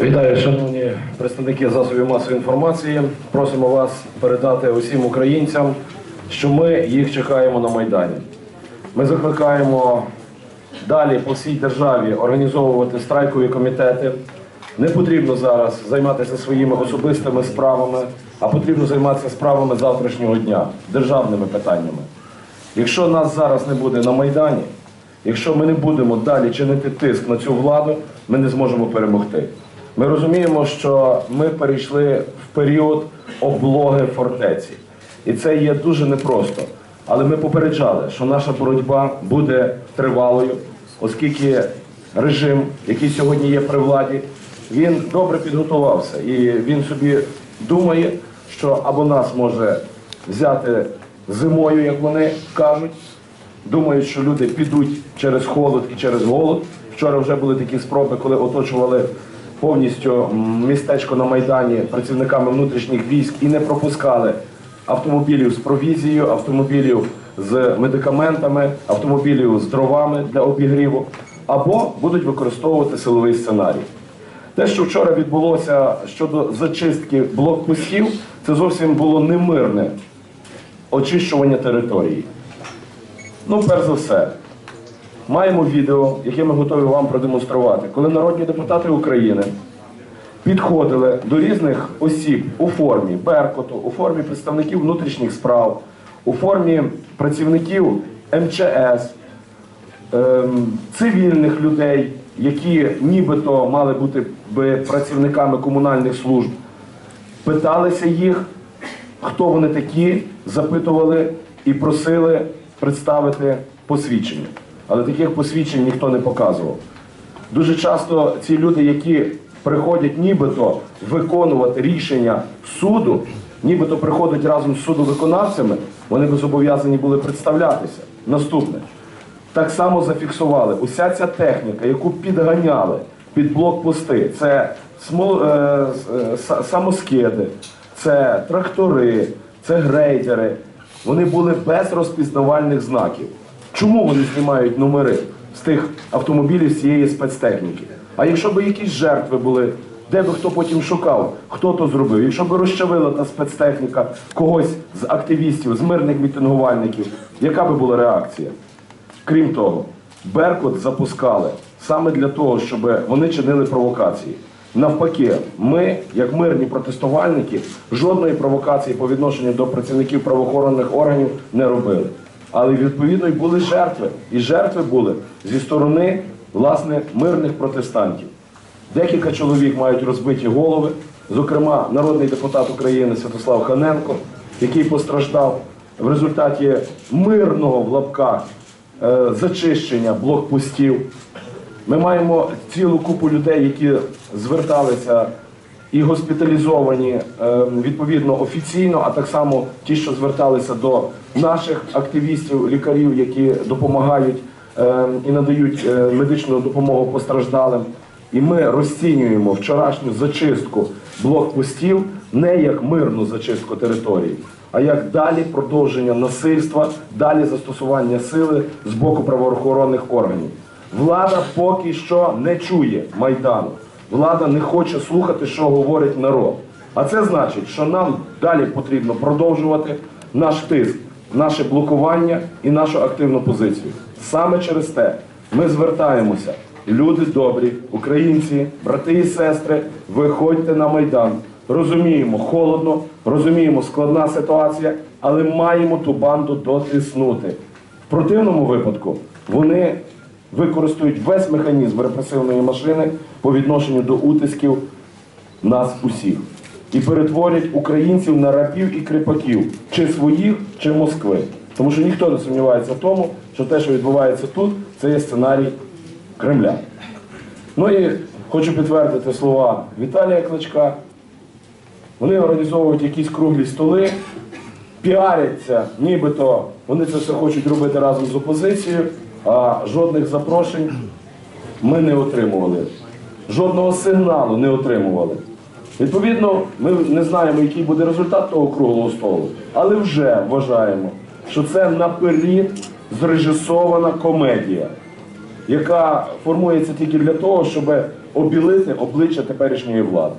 Вітаю, шановні представники засобів масової інформації. Просимо вас передати усім українцям, що ми їх чекаємо на Майдані. Ми закликаємо далі по всій державі організовувати страйкові комітети. Не потрібно зараз займатися своїми особистими справами, а потрібно займатися справами завтрашнього дня, державними питаннями. Якщо нас зараз не буде на Майдані, якщо ми не будемо далі чинити тиск на цю владу, ми не зможемо перемогти. Ми розуміємо, що ми перейшли в період облоги фортеці. І це є дуже непросто. Але ми попереджали, що наша боротьба буде тривалою, оскільки режим, який сьогодні є при владі, він добре підготувався. І він собі думає, що або нас може взяти зимою, як вони кажуть, думають, що люди підуть через холод і через голод. Вчора вже були такі спроби, коли оточували повністю містечко на Майдані працівниками внутрішніх військ і не пропускали автомобілів з провізією, автомобілів з медикаментами, автомобілів з дровами для обігріву, або будуть використовувати силовий сценарій. Те, що вчора відбулося щодо зачистки блокпостів, це зовсім було немирне очищування території. Ну, перш за все, маємо відео, яке ми готові вам продемонструвати, коли народні депутати України підходили до різних осіб у формі Беркуту, у формі представників внутрішніх справ, у формі працівників МЧС, ем, цивільних людей, які нібито мали бути працівниками комунальних служб, питалися їх, хто вони такі, запитували і просили представити посвідчення. Але таких посвідчень ніхто не показував. Дуже часто ці люди, які приходять нібито виконувати рішення суду, нібито приходять разом з судовиконавцями, вони би зобов'язані були представлятися. Наступне. Так само зафіксували. Уся ця техніка, яку підганяли під блокпости, це е, е, са- самоскиди, це трактори, це грейдери. Вони були без розпізнавальних знаків. Чому вони знімають номери з тих автомобілів цієї спецтехніки? А якщо б якісь жертви були, де би хто потім шукав, хто то зробив? Якщо б розчавила та спецтехніка когось з активістів, з мирних мітингувальників, яка би була реакція? Крім того, Беркут запускали саме для того, щоб вони чинили провокації. Навпаки, ми, як мирні протестувальники, жодної провокації по відношенню до працівників правоохоронних органів не робили. Але відповідно й були жертви. І жертви були зі сторони власне мирних протестантів. Декілька чоловік мають розбиті голови, зокрема, народний депутат України Святослав Ханенко, який постраждав в результаті мирного в лапках е, зачищення блокпостів. Ми маємо цілу купу людей, які зверталися і госпіталізовані е, відповідно офіційно, а так само ті, що зверталися до наших активістів, лікарів, які допомагають е, і надають е, медичну допомогу постраждалим. І ми розцінюємо вчорашню зачистку блокпостів не як мирну зачистку території, а як далі продовження насильства, далі застосування сили з боку правоохоронних органів. Влада поки що не чує майдану. Влада не хоче слухати, що говорить народ. А це значить, що нам далі потрібно продовжувати наш тиск, наше блокування і нашу активну позицію. Саме через те ми звертаємося. Люди добрі, українці, брати і сестри, виходьте на майдан. Розуміємо, холодно, розуміємо, складна ситуація, але маємо ту банду дотиснути. В противному випадку вони використають весь механізм репресивної машини по відношенню до утисків нас усіх і перетворять українців на рабів і кріпаків, чи своїх, чи Москви. Тому що ніхто не сумнівається в тому, що те, що відбувається тут, це є сценарій Кремля. Ну і хочу підтвердити слова Віталія Кличка. Вони організовують якісь круглі столи, піаряться, нібито вони це все хочуть робити разом з опозицією, а жодних запрошень ми не отримували. Жодного сигналу не отримували. Відповідно, ми не знаємо, який буде результат того круглого столу, але вже вважаємо, що це наперед зрежисована комедія. яка формується тільки для того, щоб обілити обличчя теперішньої влади.